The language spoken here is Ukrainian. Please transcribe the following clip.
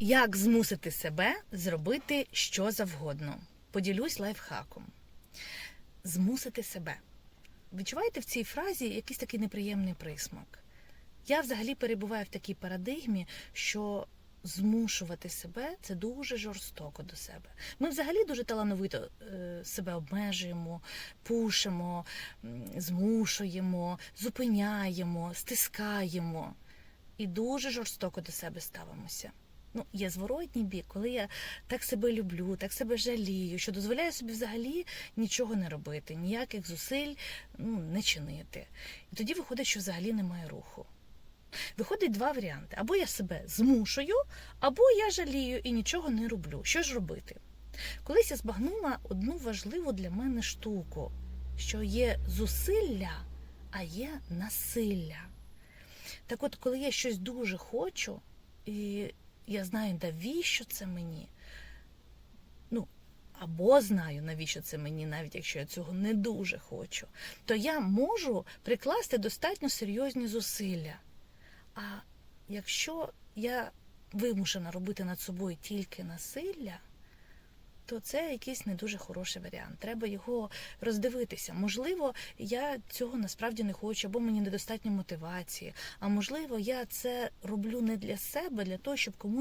Як змусити себе зробити що завгодно? Поділюсь лайфхаком. Змусити себе. Відчуваєте в цій фразі якийсь такий неприємний присмак? Я взагалі перебуваю в такій парадигмі, що змушувати себе це дуже жорстоко до себе. Ми взагалі дуже талановито е, себе обмежуємо, пушимо, змушуємо, зупиняємо, стискаємо і дуже жорстоко до себе ставимося. Ну, є зворотній бік, коли я так себе люблю, так себе жалію, що дозволяю собі взагалі нічого не робити, ніяких зусиль ну, не чинити. І тоді виходить, що взагалі немає руху. Виходить два варіанти: або я себе змушую, або я жалію і нічого не роблю. Що ж робити? Колись я збагнула одну важливу для мене штуку, що є зусилля, а є насилля. Так от, коли я щось дуже хочу, і я знаю, навіщо це мені. Ну, або знаю, навіщо це мені, навіть якщо я цього не дуже хочу, то я можу прикласти достатньо серйозні зусилля. А якщо я вимушена робити над собою тільки насилля, то це якийсь не дуже хороший варіант. Треба його роздивитися. Можливо, я цього насправді не хочу, або мені недостатньо мотивації. А можливо, я це роблю не для себе, для того, щоб комусь.